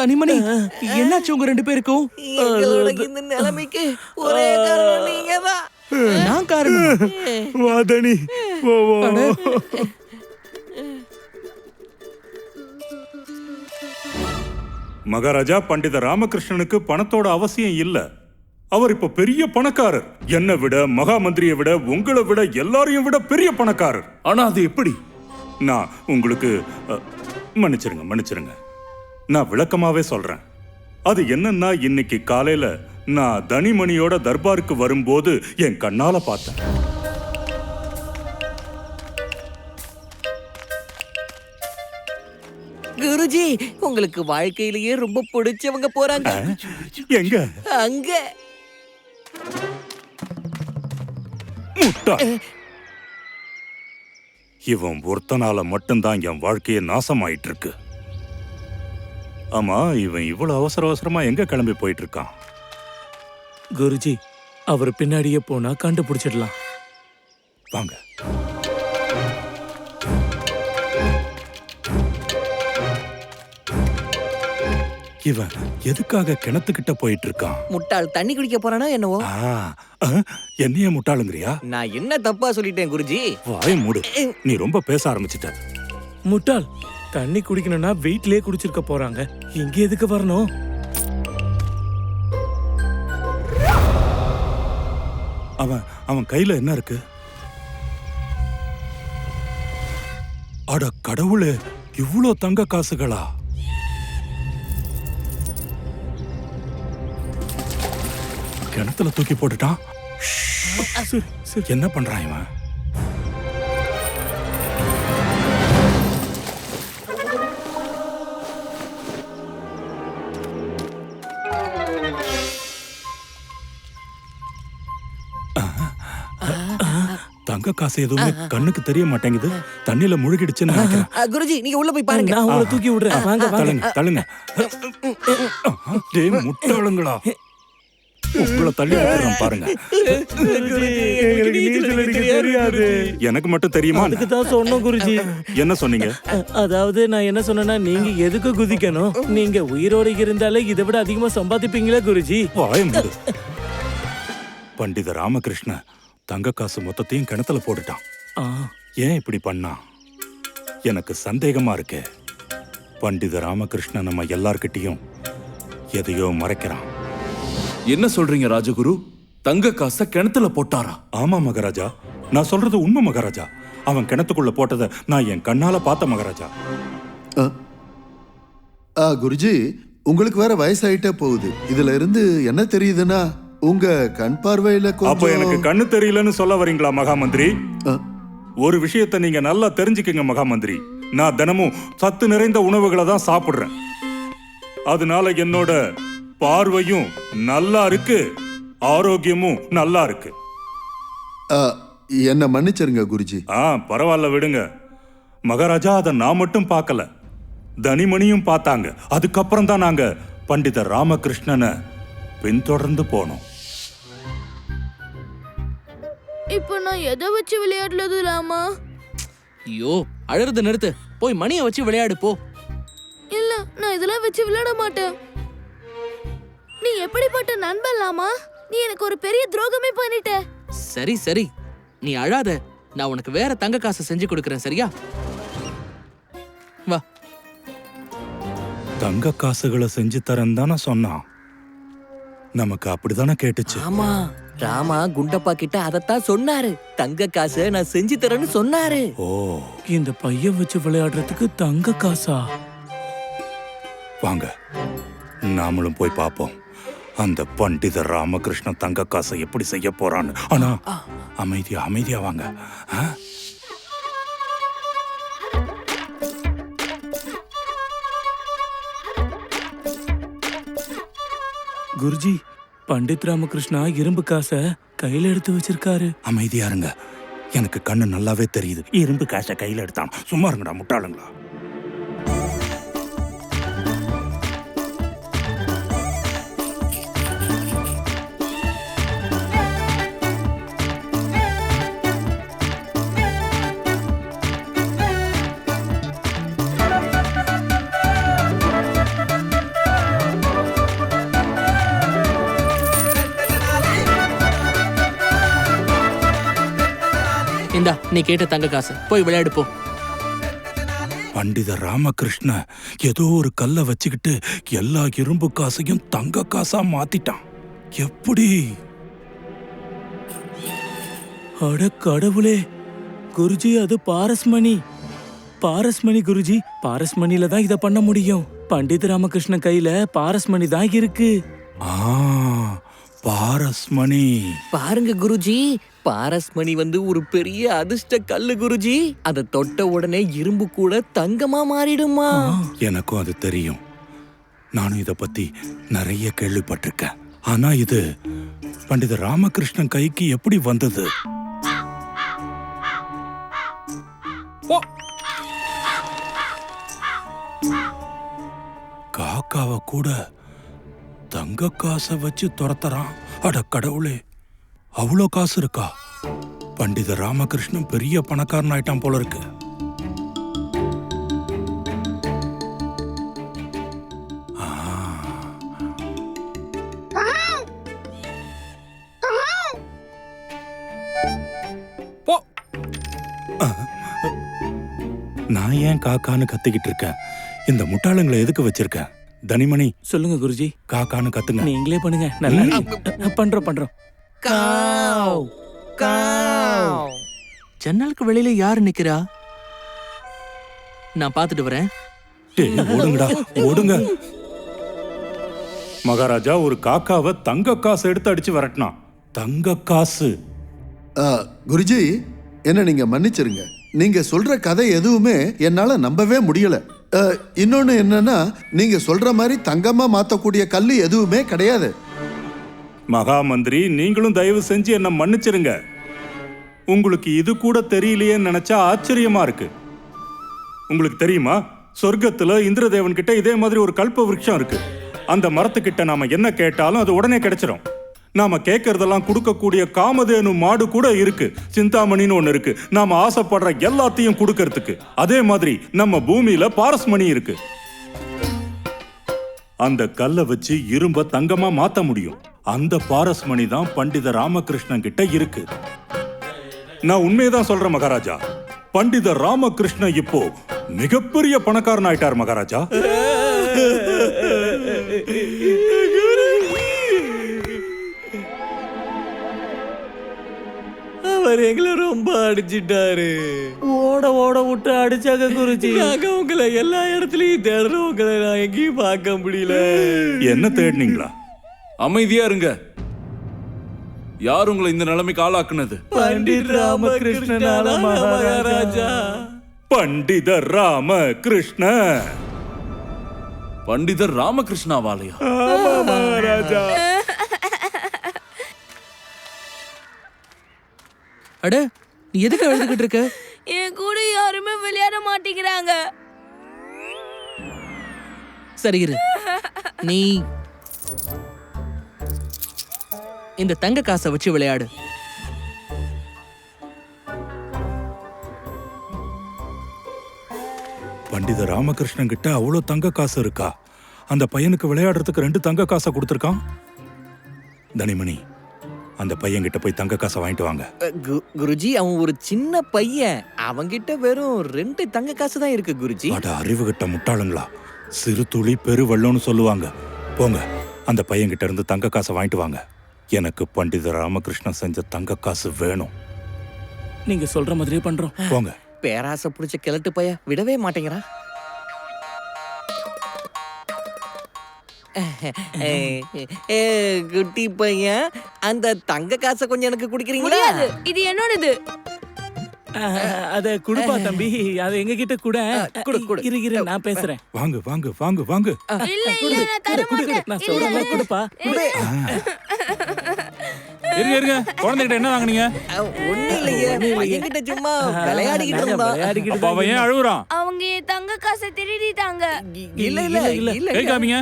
தனிமணி. என்னாச்சு உங்க ரெண்டு பேருக்கும்? இந்த நிலைமைக்கு ஒரே காரணம் நீங்க தான் நான் காரணம். வாதனி மகாராஜா பண்டித ராமகிருஷ்ணனுக்கு பணத்தோட அவசியம் இல்ல. அவர் இப்ப பெரிய பணக்காரர். என்னை விட மகா மந்திரியை விட உங்களை விட எல்லாரையும் விட பெரிய பணக்காரர். ஆனா அது எப்படி? நான் உங்களுக்கு மன்னிச்சிருங்க மன்னிச்சிருங்க. நான் விளக்கமாவே சொல்றேன். அது என்னன்னா இன்னைக்கு காலையில நான் தனிமணியோட தர்பாருக்கு வரும்போது என் கண்ணால பார்த்தேன். குருஜி உங்களுக்கு வாழ்க்கையிலேயே ரொம்ப பிடிச்சவங்க போறாங்க. எங்க? அங்க. முட்டா. இவன் ஒருத்தனால மட்டும்தான் என் வாழ்க்கையே நாசமாயிட்டு இருக்கு ஆமா இவன் இவ்வளவு அவசர அவசரமா எங்க கிளம்பி போயிட்டு இருக்கான் குருஜி அவர் பின்னாடியே போனா கண்டுபிடிச்சிடலாம். வாங்க. இவன் எதுக்காக கிணத்துக்கிட்ட போயிட்டு இருக்கான் முட்டாள் தண்ணி குடிக்க போறானா என்னவோ? ஆ, ஆ, என்னைய முட்டாளுங்கிறியா? நான் என்ன தப்பா சொல்லிட்டேன் குருஜி? வாய மூடு. நீ ரொம்ப பேச ஆரம்பிச்சிட்ட. முட்டாள் தண்ணி குடிக்கணும்னா வீட்லயே குடிச்சிருக்க போறாங்க. இங்க எதுக்கு வரணும்? அவன் அவன் கையில என்ன இருக்கு? அட கடவுளே இவ்ளோ தங்க காசுகளா? கிணத்துல தூக்கி போட்டுட்டான்? என்ன பண்றான் இவன்? தங்க காசு எதுவுமே கண்ணுக்கு தெரிய மாட்டேங்குது. தண்ணியில முழுகிடுச்சுன்னு நினைக்கிறேன். குருஜி நீங்க உள்ள போய் பாருங்க. நான் உங்களை தூக்கி விடுறேன். வாங்க வாங்க. தள்ளுங்க தள்ளுங்க. டேய் முட்டாளுங்களா? உங்களை தள்ளி விட்டுறேன் பாருங்க. தெரியாது எனக்கு மட்டும் தெரியுமா? அதுக்கு தான் சொன்னோம் குருஜி. என்ன சொன்னீங்க? அதாவது நான் என்ன சொன்னேன்னா நீங்க எதுக்கு குதிக்கணும்? நீங்க உயிரோட இருந்தாலே இதை விட அதிகமா சம்பாதிப்பீங்களா குருஜி. பண்டித ராமகிருஷ்ண தங்க காசு மொத்தத்தையும் கிணத்துல போட்டுட்டான். ஆ, ஏன் இப்படி பண்ணான் எனக்கு சந்தேகமா இருக்கு. பண்டித ராமகிருஷ்ணன் நம்ம எல்லார்கிட்டயும் எதையோ மறைக்கிறான். என்ன சொல்றீங்க ராஜகுரு? தங்க காசை கிணத்துல போட்டாரா? ஆமா மகாராஜா. நான் சொல்றது உண்மை மகாராஜா. அவன் கிணத்துக்குள்ள போட்டதை நான் என் கண்ணால பார்த்த மகாராஜா. ஆ. ஆ குருஜி உங்களுக்கு வேற வயசாயிட்டே போகுது. இதுல இருந்து என்ன தெரியுதுன்னா உங்க கண் பார்வையில அப்ப எனக்கு கண்ணு தெரியலன்னு சொல்ல வரீங்களா மகாமந்திரி? ஆ, ஒரு விஷயத்தை நீங்க நல்லா தெரிஞ்சுக்கங்க மகாமந்திரி. நான் தினமும் சத்து நிறைந்த உணவுகளை தான் சாப்பிடுறேன். அதனால என்னோட பார்வையும் நல்லா இருக்கு ஆரோக்கியமும் நல்லா இருக்கு. என்னை மன்னிச்சிருங்க குருஜி. ஆ பரவாயில்ல விடுங்க. மகாராஜா அதை நான் மட்டும் பார்க்கல. தனிமணியும் பார்த்தாங்க. அதுக்கப்புறம் தான் நாங்க பண்டித ராமகிருஷ்ணனை பின்தொடர்ந்து போனோம். இப்போ நான் எதை வச்சு விளையாடுறது லாமா? ஐயோ அழறத நிறுத்து. போய் மணியை வச்சு விளையாடு போ. இல்ல நான் இதெல்லாம் வச்சு விளையாட மாட்டேன். நீ எப்படிப்பட்ட நண்பன் லாமா? நீ எனக்கு ஒரு பெரிய துரோகமே பண்ணிட்ட. சரி சரி. நீ அழாத. நான் உனக்கு வேற தங்க காசை செஞ்சு கொடுக்கறேன் சரியா? வா. தங்க காசுகளை செஞ்சு தரேன் தானே சொன்னான். நமக்கு அப்படிதானே கேட்டுச்சு? ஆமா. ராமா குண்டப்பா கிட்ட அதத்தான் சொன்னாரு. தங்க காசை நான் செஞ்சு தரேன்னு சொன்னாரு. ஓ இந்த பையன் வச்சு விளையாடுறதுக்கு தங்க காசா? வாங்க நாமளும் போய் பார்ப்போம். அந்த பண்டித ராமகிருஷ்ணன் தங்க காசை எப்படி செய்ய போறான்னு. ஆனா அமைதியா அமைதியா வாங்க. ஆ? குருஜி பண்டித் ராமகிருஷ்ணா இரும்பு காசை கையில எடுத்து வச்சிருக்காரு. அமைதியா இருங்க. எனக்கு கண்ணு நல்லாவே தெரியுது. இரும்பு காசை கையில எடுத்தான். சும்மா இருங்கடா முட்டாளுங்களா? நீ கேட்ட தங்க காசு. போய் விளையாடு போ. பண்டித ராமகிருஷ்ண ஏதோ ஒரு கல்லை வச்சுக்கிட்டு எல்லா இரும்பு காசையும் தங்க காசா மாத்திட்டான். எப்படி? அட கடவுளே குருஜி அது பாரஸ்மணி. பாரஸ்மணி குருஜி பாரஸ்மணில தான் இதை பண்ண முடியும். பண்டித ராமகிருஷ்ணன் கையில பாரஸ்மணி தான் இருக்கு. ஆ. பாரஸ்மணி. பாருங்க குருஜி பாரஸ்மணி வந்து ஒரு பெரிய அதிர்ஷ்ட கல்லு குருஜி. அதை தொட்ட உடனே இரும்பு கூட தங்கமா மாறிடுமா? எனக்கும் அது தெரியும். நானும் இத பத்தி நிறைய கேள்விப்பட்டிருக்கேன். ஆனா இது பண்டித ராமகிருஷ்ணன் கைக்கு எப்படி வந்தது? காக்காவை கூட தங்க காசை வச்சு துரத்துறான். அட கடவுளே அவ்வளோ காசு இருக்கா? பண்டித ராமகிருஷ்ணன் பெரிய பணக்காரன் ஆயிட்டான் போல இருக்கு. நான் ஏன் காக்கான்னு கத்திக்கிட்டு இருக்கேன்? இந்த முட்டாளுங்களை எதுக்கு வச்சிருக்கேன் தனிமணி. சொல்லுங்க குருஜி. காக்கான்னு கத்துங்க. நீங்களே பண்ணுங்க. நல்லா இருக்கு. பண்றோம் பண்றோம். காவ். காவ். ஜன்னலுக்கு வெளியில யாரு நிக்கிறா? நான் பாத்துட்டு வரேன். டேய், ஓடுங்கடா. ஓடுங்க. மகாராஜா ஒரு காக்காவை தங்க காசு எடுத்து அடிச்சு விரட்டினான். தங்க காசு. ஆ, குருஜி என்ன நீங்க மன்னிச்சிருங்க. நீங்க சொல்ற கதை எதுவுமே என்னால நம்பவே முடியல. இன்னொன்று இன்னொன்னு என்னன்னா நீங்க சொல்ற மாதிரி தங்கமா மாத்தக்கூடிய கல் எதுவுமே கிடையாது. மகா மந்திரி நீங்களும் தயவு செஞ்சு என்ன மன்னிச்சிருங்க. உங்களுக்கு இது கூட தெரியலையேன்னு நினைச்சா ஆச்சரியமா இருக்கு. உங்களுக்கு தெரியுமா? சொர்க்கத்துல இந்திரதேவன் கிட்ட இதே மாதிரி ஒரு கல்ப விருட்சம் இருக்கு. அந்த மரத்துக்கிட்ட நாம என்ன கேட்டாலும் அது உடனே கிடைச்சிரும். நாம கேட்கறதெல்லாம் கொடுக்கக்கூடிய காமதேனு மாடு கூட இருக்கு. சிந்தாமணின்னு ஒண்ணு இருக்கு. நாம ஆசைப்படுற எல்லாத்தையும் கொடுக்கறதுக்கு. அதே மாதிரி நம்ம பூமியில பாரஸ்மணி இருக்கு. அந்த கல்லை வச்சு இரும்ப தங்கமா மாத்த முடியும். அந்த பாரஸ்மணி தான் பண்டித ராமகிருஷ்ணன் கிட்ட இருக்கு. நான் உண்மையதான் சொல்றேன் மகாராஜா. பண்டித ராமகிருஷ்ணன் இப்போ மிகப்பெரிய பணக்காரன் ஆயிட்டார் மகாராஜா. அவர் எங்களை ரொம்ப அடிச்சிட்டாரு. ஓட ஓட விட்டு அடிச்சாங்க குருஜி. நாங்க உங்களை எல்லா இடத்துலயும் தேடுறோம். உங்களை நான் எங்கேயும் பார்க்க முடியல. என்ன தேடினீங்களா? அமைதியா இருங்க. யார் உங்களை இந்த நிலைமைக்கு ஆளாக்குனது? பண்டிட் ராமகிருஷ்ணனால மகாராஜா. பண்டித ராம கிருஷ்ண பண்டிதர் ராமகிருஷ்ணாவாலயா? மகாராஜா. அட நீ எதுக்கு எழுதுகிட்டு இருக்க? என் கூட யாருமே விளையாட மாட்டேங்கிறாங்க. சரி இரு. நீ இந்த தங்க காசை வச்சு விளையாடு. பண்டித ராமகிருஷ்ணன் கிட்ட அவ்வளவு தங்க காசு இருக்கா? அந்த பையனுக்கு விளையாடுறதுக்கு ரெண்டு தங்க காசை கொடுத்துருக்கான்? தனிமணி அந்த பையன் கிட்ட போய் தங்க காசை வாங்கிட்டு வாங்க. கு- குருஜி அவன் ஒரு சின்ன பையன். அவன்கிட்ட வெறும் ரெண்டு தங்க காசு தான் இருக்கு குருஜி. அட அறிவு கிட்ட முட்டாளுங்களா? சிறு துளி பெருவெள்ளம்னு சொல்லுவாங்க. போங்க அந்த பையன் கிட்ட இருந்து தங்க காசை வாங்கிட்டு வாங்க. எனக்கு பண்டித ராமகிருஷ்ணன் செஞ்ச தங்க காசு வேணும். நீங்க சொல்ற மாதிரியே பண்றோம். போங்க. பேராசை பிடிச்ச கிழட்டு பைய விடவே மாட்டேங்கிறான். குட்டி பையன் அந்த தங்க காசை கொஞ்சம் எனக்கு குடிக்கிறீங்களா? முடியாது. இது என்னோடது. அத குடுப்பா தம்பி. அத எங்க கிட்ட கூட குடு, குடு. இரு இரு நான் பேசுறேன். வாங்க வாங்க வாங்க வாங்க. இல்ல இல்ல நான் தர மாட்டேன் நான் சொல்றேன். குடுப்பா. குடு. இருங்க இருங்க. குழந்தைகிட்ட என்ன வாங்குனீங்க? ஒண்ணு இல்லையே. என்கிட்ட சும்மா விளையாடிக்கிட்டு இருந்தான். விளையாடிக்கிட்டு அவன் ஏன் அழுகுறான் அவங்க தங்க காசை திருடிட்டாங்க. இல்ல இல்ல இல்ல, இல்ல. கை காமிங்க.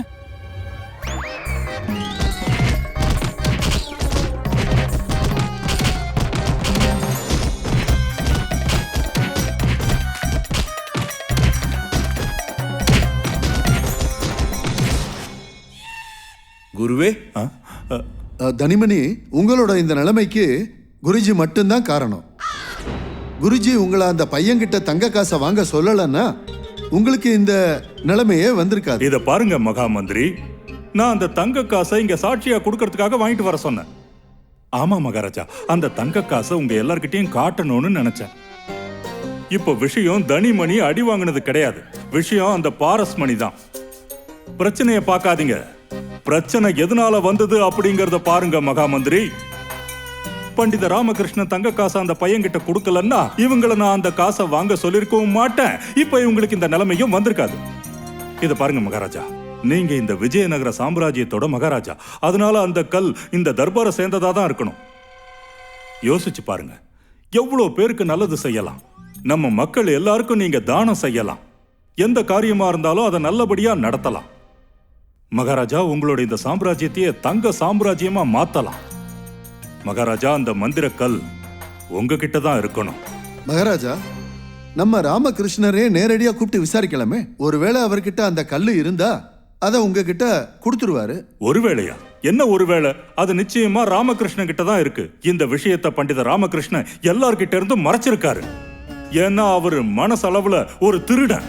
குருவே தனிமணி உங்களோட இந்த நிலைமைக்கு குருஜி மட்டும்தான் காரணம். குருஜி உங்களை அந்த பையன்கிட்ட தங்க காசை வாங்க சொல்லலைன்னா உங்களுக்கு இந்த நிலைமையே வந்திருக்காது. இத பாருங்க மகா மந்திரி நான் அந்த தங்க காசை இங்க சாட்சியா கொடுக்கறதுக்காக வாங்கிட்டு வர சொன்னேன். ஆமா மகாராஜா அந்த தங்க காசை உங்க எல்லார்கிட்டயும் காட்டணும்னு நினைச்சேன். இப்போ விஷயம் தனிமணி அடி வாங்கினது கிடையாது. விஷயம் அந்த பாரஸ் மணி தான். பிரச்சனையை பார்க்காதீங்க. பிரச்சனை எதனால வந்தது அப்படிங்கறத பாருங்க மகா மந்திரி பண்டித ராமகிருஷ்ணன் தங்க காசை அந்த பையன்கிட்ட கொடுக்கலன்னா இவங்கள நான் அந்த காசை வாங்க சொல்லிருக்கவும் மாட்டேன். இப்ப இவங்களுக்கு இந்த நிலைமையும் வந்திருக்காது. இதை பாருங்க மகாராஜா. நீங்க இந்த விஜயநகர சாம்ராஜ்யத்தோட மகாராஜா. அதனால அந்த கல் இந்த தர்பாரை சேர்ந்ததா தான் இருக்கணும். யோசிச்சு பாருங்க. எவ்வளோ பேருக்கு நல்லது செய்யலாம். நம்ம மக்கள் எல்லாருக்கும் நீங்க தானம் செய்யலாம். எந்த காரியமா இருந்தாலும் அதை நல்லபடியா நடத்தலாம். மகாராஜா உங்களோட இந்த சாம்ராஜ்யத்தையே தங்க சாம்ராஜ்யமா மாத்தலாம். மகாராஜா அந்த மந்திர கல் உங்ககிட்ட தான் இருக்கணும். மகாராஜா நம்ம ராமகிருஷ்ணரே நேரடியா கூப்பிட்டு விசாரிக்கலாமே. ஒருவேளை அவர்கிட்ட அந்த கல்லு இருந்தா அதை உங்ககிட்ட கொடுத்துருவாரு. ஒருவேளையா என்ன ஒருவேளை அது நிச்சயமா ராமகிருஷ்ணன் கிட்ட தான் இருக்கு. இந்த விஷயத்தை பண்டித ராமகிருஷ்ணன் எல்லார்கிட்ட இருந்தும் மறைச்சிருக்காரு. ஏன்னா அவர் மனசளவுல ஒரு திருடன்.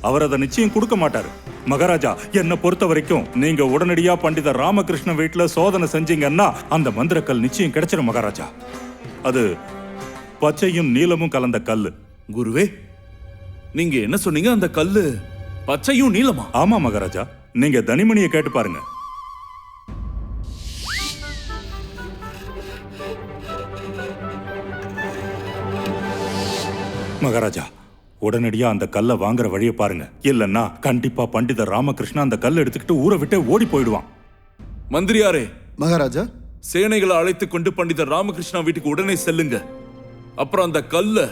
அவர் அதை நிச்சயம் கொடுக்க மாட்டாரு. மகாராஜா என்னை பொறுத்த வரைக்கும் நீங்க உடனடியா பண்டித ராமகிருஷ்ணன் வீட்டுல சோதனை செஞ்சீங்கன்னா அந்த மந்திரக்கல் நிச்சயம் கிடைச்சிரும் மகாராஜா. அது பச்சையும் நீலமும் கலந்த கல்லு. குருவே நீங்க என்ன சொன்னீங்க? அந்த கல்லு பச்சையும் நீளமா? ஆமா மகாராஜா. நீங்க தனிமணியை கேட்டு பாருங்க. மகாராஜா உடனடியா அந்த கல்லை வாங்குற வழியை பாருங்க. இல்லன்னா கண்டிப்பா பண்டித ராமகிருஷ்ணா அந்த கல் எடுத்துக்கிட்டு ஊரை விட்டே ஓடி போயிடுவான். மந்திரியாரே மகாராஜா. சேனைகளை அழைத்துக் கொண்டு பண்டிதர் ராமகிருஷ்ணா வீட்டுக்கு உடனே செல்லுங்க. அப்புறம் அந்த கல்ல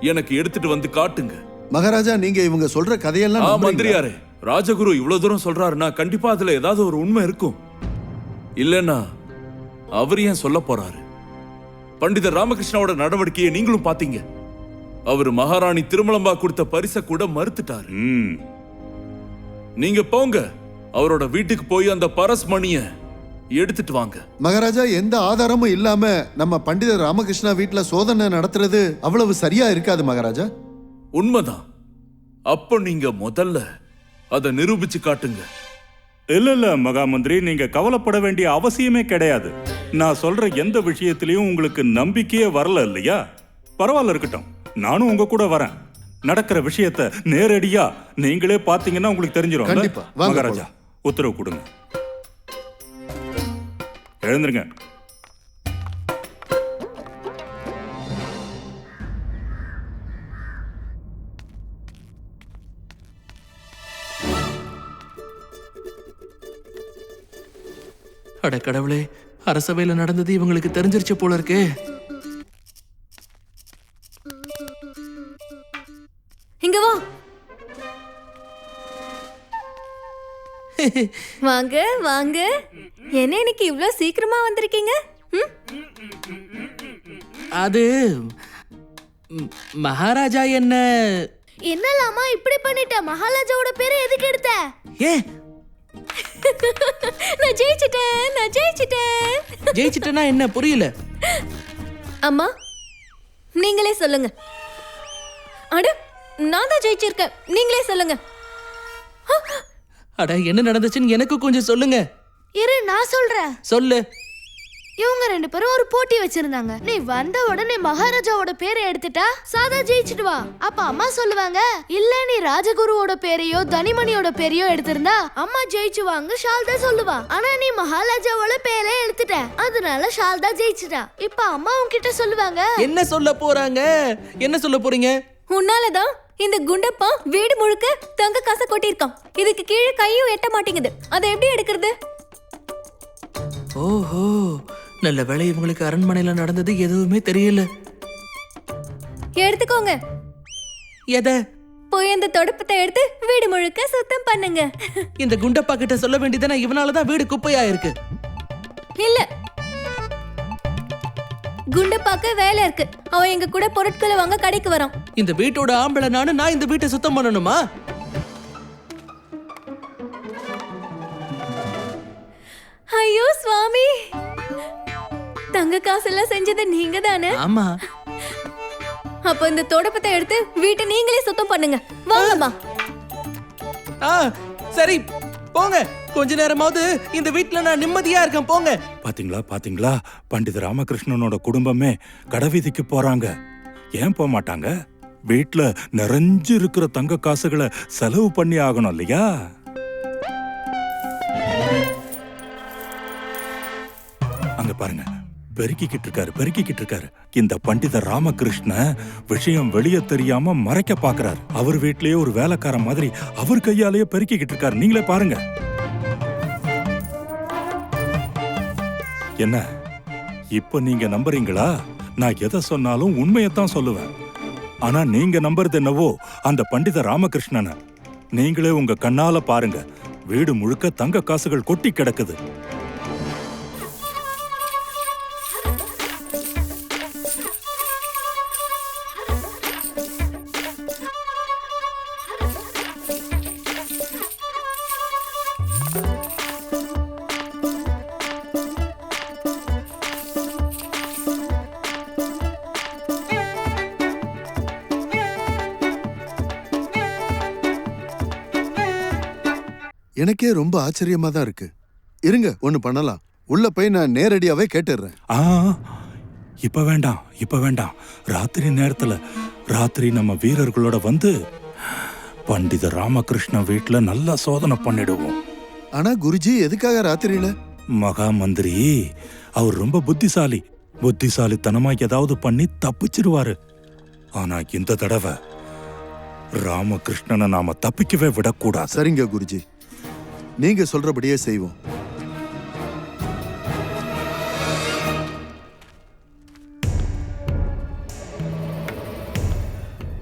எனக்கு எடுத்துட்டு வந்து காட்டுங்க. மகாராஜா நீங்க இவங்க சொல்ற கதையெல்லாம் ஆ நம்புறீங்களா? மந்திரியாரே ராஜகுரு இவ்வளவு தூரம் சொல்றாருன்னா கண்டிப்பா அதுல ஏதாவது ஒரு உண்மை இருக்கும். இல்லைன்னா அவர் ஏன் சொல்ல போறாரு? பண்டிதர் ராமகிருஷ்ணாவோட நடவடிக்கையை நீங்களும் பாத்தீங்க. அவர் மகாராணி திருமலம்பா கொடுத்த பரிசை கூட மறுத்துட்டாரு. ம். நீங்க போங்க. அவரோட வீட்டுக்கு போய் அந்த பரஸ்மணிய எடுத்துட்டு வாங்க. மகாராஜா எந்த ஆதாரமும் இல்லாம நம்ம பண்டிதர் ராமகிருஷ்ணா வீட்டுல சோதனை நடத்துறது அவ்வளவு சரியா இருக்காது மகாராஜா? உண்மைதான். அப்ப நீங்க முதல்ல அதை நிரூபிச்சு காட்டுங்க. இல்ல இல்ல மகாமந்திரி நீங்க கவலைப்பட வேண்டிய அவசியமே கிடையாது. நான் சொல்ற எந்த விஷயத்திலையும் உங்களுக்கு நம்பிக்கையே வரல இல்லையா? பரவாயில்ல இருக்கட்டும். நானும் உங்க கூட வரேன். நடக்கிற விஷயத்த நேரடியா நீங்களே பாத்தீங்கன்னா உங்களுக்கு தெரிஞ்சிரும். கண்டிப்பா. வாங்க மகாராஜா உத்தரவு கொடுங்க. எழுந்துருங்க. அட கடவுளே அரசவையில நடந்தது இவங்களுக்கு தெரிஞ்சிருச்சு போல இருக்கே. இங்க வா. வாங்க வாங்க. என்ன இன்னைக்கு இவ்ளோ சீக்கிரமா வந்திருக்கீங்க? ம்? அது ம், மகாராஜா என்ன? என்னலாமா இப்படி பண்ணிட்ட? மகாராஜாவோட பேரை எதுக்கு எடுத்த? ஏ நான் ஜெயிச்சிட்டேன் நான் ஜெயிச்சிட்டேன். ஜெயிச்சிட்டேன்னா என்ன புரியல. அம்மா நீங்களே சொல்லுங்க. அட நான் தான் ஜெயிச்சிருக்கேன். நீங்களே சொல்லுங்க. அட என்ன நடந்துச்சுன்னு எனக்கு கொஞ்சம் சொல்லுங்க. இரு நான் சொல்றேன். சொல்லு. இவங்க ரெண்டு பேரும் ஒரு போட்டி வச்சிருந்தாங்க. நீ வந்த உடனே மகாராஜாவோட பேரை எடுத்துட்டா சாதா ஜெயிச்சிட்டு வா. அப்ப அம்மா சொல்லுவாங்க இல்ல நீ ராஜகுருவோட பேரையோ தனிமணியோட பேரையோ எடுத்திருந்தா அம்மா ஜெயிச்சுவாங்க ஷால்தா சொல்லுவா. ஆனா நீ மகாராஜாவோட பேரை எடுத்துட்ட. அதனால ஷால்தா ஜெயிச்சிட்டா. இப்ப அம்மா உன்கிட்ட சொல்லுவாங்க என்ன சொல்ல போறாங்க? என்ன சொல்ல போறீங்க? உன்னாலதான் இந்த குண்டப்பா வீடு முழுக்க தங்க காசை கொட்டியிருக்கான். இதுக்கு கீழே கையும் எட்ட மாட்டேங்குது. அதை எப்படி எடுக்கிறது? ஓஹோ நல்ல வேளை இவங்களுக்கு அரண்மனையில நடந்தது எதுவுமே தெரியல. எடுத்துக்கோங்க. எதை? போய் அந்த தொடப்பத்தை எடுத்து வீடு முழுக்க சுத்தம் பண்ணுங்க. இந்த குண்டப்பா கிட்ட சொல்ல வேண்டியதானே இவனாலதான் வீடு குப்பையா இருக்கு இல்ல. குண்டப்பாக்கு வேலை இருக்கு. அவன் எங்க கூட பொருட்களை வாங்க கடைக்கு வரான். இந்த வீட்டோட ஆம்பளை நானு நான் இந்த வீட்டை சுத்தம் பண்ணணுமா? ஐயோ சுவாமி. தங்க காசெல்லாம் செஞ்சது நீங்க தானே ஆமா. அப்ப இந்த தொடப்பத்தை எடுத்து வீட்டை நீங்களே சுத்தம் பண்ணுங்க. வாங்கம்மா. ஆ சரி போங்க. கொஞ்ச நேரமாவது இந்த வீட்ல நான் நிம்மதியா இருக்கேன் போங்க. பாத்தீங்களா பாத்தீங்களா? பண்டித ராமகிருஷ்ணனோட குடும்பமே கடைவீதிக்கு போறாங்க. ஏன் போக மாட்டாங்க? வீட்ல நிறைஞ்சு இருக்கிற தங்க காசுகளை செலவு பண்ணி ஆகணும் இல்லையா? அங்க பாருங்க. பெருக்கிக்கிட்டு இருக்காரு பெருக்கிக்கிட்டு இருக்காரு. இந்த பண்டித ராமகிருஷ்ண விஷயம் வெளியே தெரியாம மறைக்க பாக்குறாரு. அவர் வீட்லயே ஒரு வேலைக்கார மாதிரி அவர் கையாலேயே பெருக்கிக்கிட்டு இருக்காரு. நீங்களே பாருங்க. என்ன? இப்ப நீங்க நம்புறீங்களா? நான் எதை சொன்னாலும் உண்மையத்தான் சொல்லுவேன். ஆனா நீங்க நம்புறது என்னவோ அந்த பண்டித ராமகிருஷ்ணனை. நீங்களே உங்க கண்ணால பாருங்க. வீடு முழுக்க தங்க காசுகள் கொட்டி கிடக்குது. எனக்கே ரொம்ப ஆச்சரியமா தான் இருக்கு. இருங்க ஒன்னு பண்ணலாம். உள்ள போய் நான் நேரடியாவே கேட்டுடுறேன் ஆ இப்ப வேண்டாம் இப்ப வேண்டாம். ராத்திரி நேரத்துல ராத்திரி நம்ம வீரர்களோட வந்து பண்டித ராமகிருஷ்ண வீட்ல நல்லா சோதனை பண்ணிடுவோம். ஆனா குருஜி எதுக்காக ராத்திரியில? மகா மந்திரி அவர் ரொம்ப புத்திசாலி. புத்திசாலித்தனமா ஏதாவது பண்ணி தப்பிச்சிருவாரு. ஆனா இந்த தடவை ராமகிருஷ்ணனை நாம தப்பிக்கவே விடக்கூடாது. சரிங்க குருஜி. நீங்க சொல்றபடியே செய்வோம்.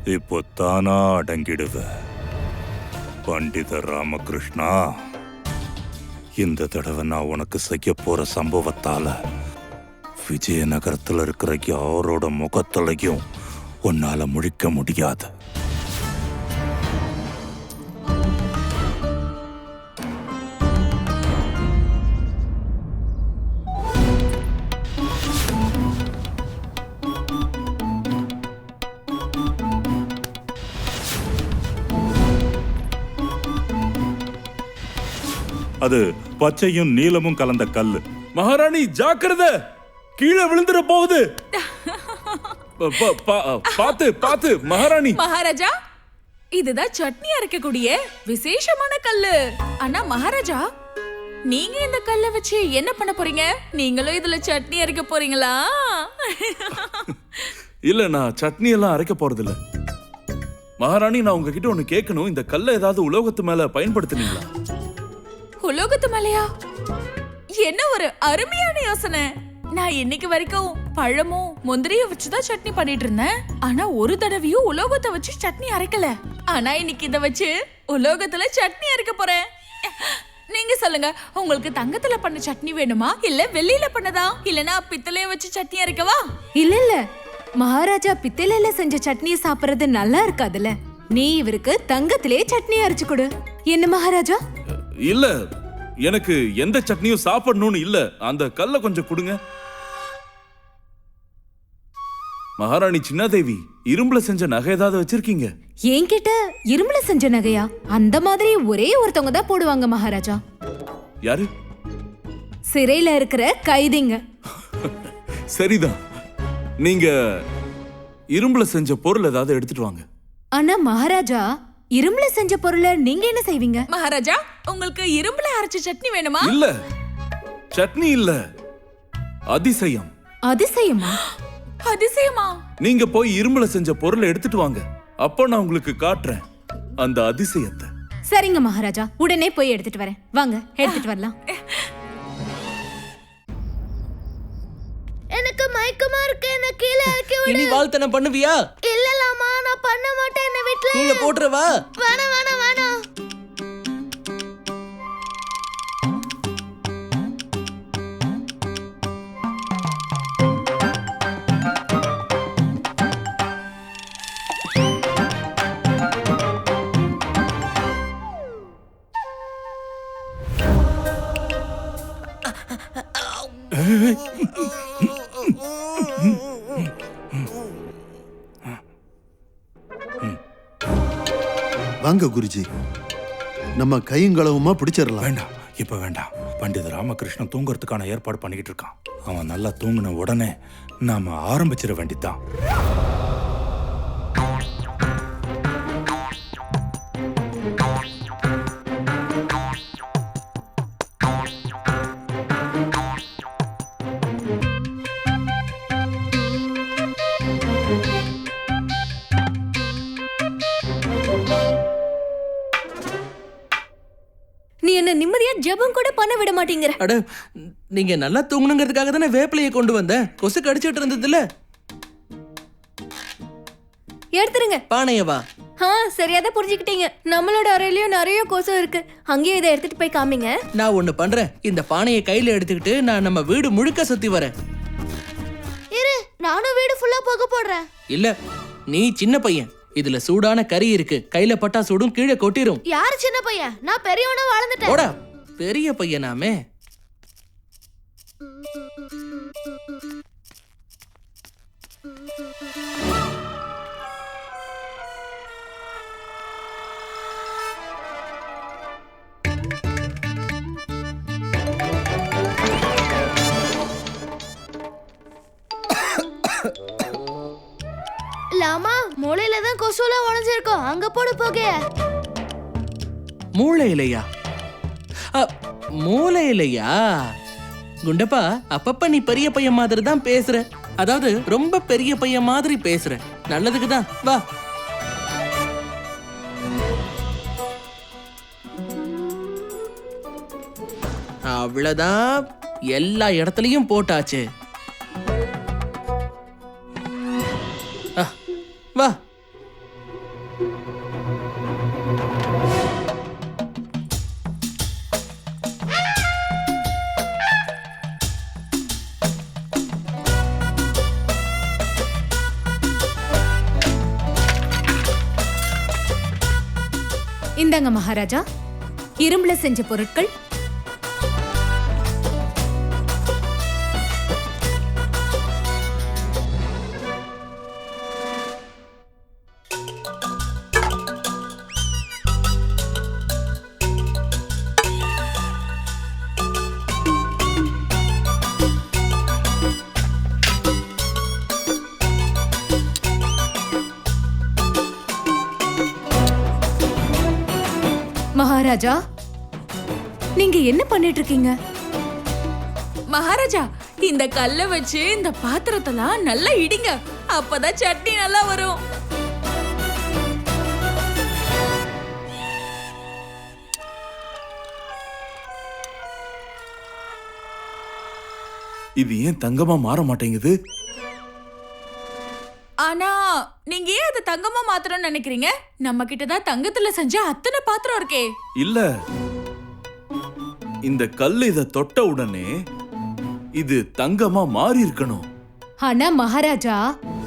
இப்போ தானா அடங்கிடுவ. பண்டித ராமகிருஷ்ணா இந்த தடவை நான் உனக்கு செய்ய போற சம்பவத்தால விஜயநகரத்துல இருக்கிற யாரோட முகத்தலையும் உன்னால முழிக்க முடியாது. அது பச்சையும் நீலமும் கலந்த கல்லு மகாராணி ஜாக்கிரதை! கீழே விழுந்துட போகுது. பாத்து பாத்து மகாராணி. மகாராஜா இதுதான் சட்னி அரைக்கக்கூடிய விசேஷமான கல்லு. ஆனா மகாராஜா நீங்க இந்த கல்லை வச்சு என்ன பண்ண போறீங்க? நீங்களும் இதுல சட்னி அரைக்க போறீங்களா? இல்ல நான் சட்னி எல்லாம் அரைக்க போறது இல்ல மகாராணி நான் உங்ககிட்ட ஒண்ணு கேட்கணும். இந்த கல்லை ஏதாவது உலோகத்து மேல பயன்படுத்துனீங்களா? உலோகத்து மலையா? என்ன ஒரு அருமையான யோசனை. நான் இன்னைக்கு வரைக்கும் பழமும் முந்திரியும் வச்சுதான் சட்னி பண்ணிட்டு இருந்தேன். ஆனா ஒரு தடவையும் உலோகத்தை வச்சு சட்னி அரைக்கல. ஆனா இன்னைக்கு இதை வச்சு உலோகத்துல சட்னி அரைக்க போறேன். நீங்க சொல்லுங்க உங்களுக்கு தங்கத்துல பண்ண சட்னி வேணுமா? இல்ல வெள்ளியில பண்ணதா? இல்லனா பித்தளைய வச்சு சட்னி அரைக்கவா? இல்ல இல்ல. மகாராஜா பித்தளையில செஞ்ச சட்னியை சாப்பிடுறது நல்லா இருக்காதுல்ல. நீ இவருக்கு தங்கத்திலே சட்னி அரைச்சு கொடு. என்ன மகாராஜா? இல்ல எனக்கு எந்த சட்னியும் சாப்பிடணும்னு இல்ல. அந்த கல்லை கொஞ்சம் கொடுங்க. மகாராணி சின்னாதேவி இரும்புல செஞ்ச நகை ஏதாவது வச்சிருக்கீங்க? என்கிட்ட இரும்புல செஞ்ச நகையா? அந்த மாதிரி ஒரே ஒருத்தவங்க தான் போடுவாங்க மகாராஜா. யாரு? சிறையில இருக்கிற கைதிங்க. சரிதான். நீங்க இரும்புல செஞ்ச பொருள் ஏதாவது எடுத்துட்டு வாங்க. ஆனா மகாராஜா இரும்புல செஞ்ச பொருளை நீங்க என்ன செய்வீங்க? மகாராஜா உங்களுக்கு இரும்புல அரைச்ச சட்னி வேணுமா? இல்ல. சட்னி இல்ல. அதிசயம். அதிசயமா? அதிசயமா? நீங்க போய் இரும்புல செஞ்ச பொருளை எடுத்துட்டு வாங்க. அப்போ நான் உங்களுக்கு காட்டுறேன் அந்த அதிசயத்தை. சரிங்க மகாராஜா. உடனே போய் எடுத்துட்டு வரேன். வாங்க எடுத்துட்டு வரலாம். பயக்கமா இருக்கு. என்ன கீழே இறக்கி விடு. இனி வாழ்த்தனம் பண்ணுவியா? இல்லலாமா நான் பண்ண மாட்டேன் என்ன வீட்ல. கீழே போட்டுருவா. வேணாம் வேணாம் வேணாம். வாங்க குருஜி நம்ம கையங்களவுமா பிடிச்சிடலாம். வேண்டாம் இப்ப வேண்டாம் பண்டித ராமகிருஷ்ணன் தூங்குறதுக்கான ஏற்பாடு பண்ணிக்கிட்டு இருக்கான். அவன் நல்லா தூங்கின உடனே நாம ஆரம்பிச்சிட வேண்டியதுதான். நீ என்ன நிம்மதியா ஜெபம் கூட பண்ண விட மாட்டேங்கிற. அட நீங்க நல்லா தூங்கணுங்கிறதுக்காக தானே வேப்பிலையை கொண்டு வந்தேன் கொசு கடிச்சிட்டு இருந்ததுல. எடுத்துருங்க. பானையவா ஆ சரியாதான் புரிஞ்சுக்கிட்டீங்க. நம்மளோட அறையிலயும் நிறைய கொசு இருக்கு. அங்கேயே இதை எடுத்துட்டு போய் காமிங்க. நான் ஒண்ணு பண்றேன். இந்த பானையை கையில எடுத்துக்கிட்டு நான் நம்ம வீடு முழுக்க சுத்தி வரேன். இரு நானும் வீடு ஃபுல்லா புகை போடுறேன். இல்ல நீ சின்ன பையன். இதுல சூடான கறி இருக்கு. கையில பட்டா சுடும் கீழே கொட்டிரும். யாரு சின்ன பையன்? நான் பெரியவனா வளர்ந்துட்டேன் போடா. பெரிய பையனாமே. மூளையில தான் கொசுலாம் உழைஞ்சிருக்கோம் அங்க போடு மூளை மூளையிலையா? அ, மூளையிலையா? குண்டப்பா அப்பப்ப நீ பெரிய பையன் மாதிரி தான் பேசுற. அதாவது ரொம்ப பெரிய பையன் மாதிரி பேசுற. நல்லதுக்கு தான். வா. அவ்வளோதான் எல்லா இடத்துலையும் போட்டாச்சு. இந்தாங்க மகாராஜா. இரும்புல செஞ்ச பொருட்கள் மகாராஜா? நீங்க என்ன பண்ணிட்டு இருக்கீங்க மகாராஜா இந்த கல்லை வச்சு இந்த பாத்திரத்தெல்லாம் நல்லா இடிங்க. அப்பதான் சட்னி நல்லா வரும். இது ஏன் தங்கமா மாற மாட்டேங்குது? ஆனா நீங்க ஏன் அதை தங்கமா மாத்திரம்னு நினைக்கிறீங்க? நம்ம கிட்ட தான் தங்கத்துல செஞ்ச அத்தனை பாத்திரம் இருக்கே. இல்ல. இந்த கல் இத தொட்ட உடனே இது தங்கமா மாறி இருக்கணும். ஆனா மகாராஜா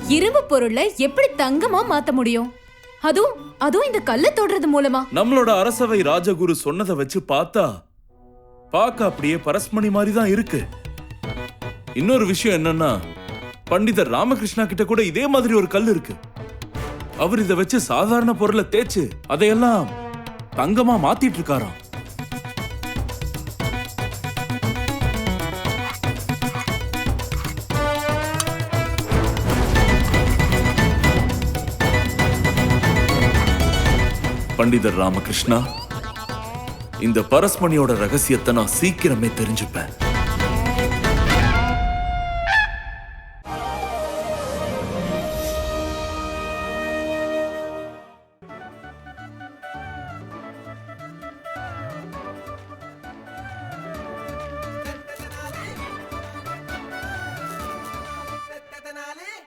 இரும்பு பொருளை எப்படி தங்கமா மாத்த முடியும்? அதுவும் அதுவும் இந்த கல்லை தொடுறது மூலமா. நம்மளோட அரசவை ராஜகுரு சொன்னதை வச்சு பார்த்தா பார்க்க அப்படியே பரஸ்மணி மாதிரி தான் இருக்கு. இன்னொரு விஷயம் என்னன்னா பண்டிதர் ராமகிருஷ்ணா கிட்ட கூட இதே மாதிரி ஒரு கல் இருக்கு. அவர் இதை வச்சு சாதாரண பொருளை தேய்ச்சு அதையெல்லாம் தங்கமா மாத்திட்டு இருக்காராம் பண்டிதர் ராமகிருஷ்ணா இந்த பரஸ்மணியோட ரகசியத்தை நான் சீக்கிரமே தெரிஞ்சுப்பேன்.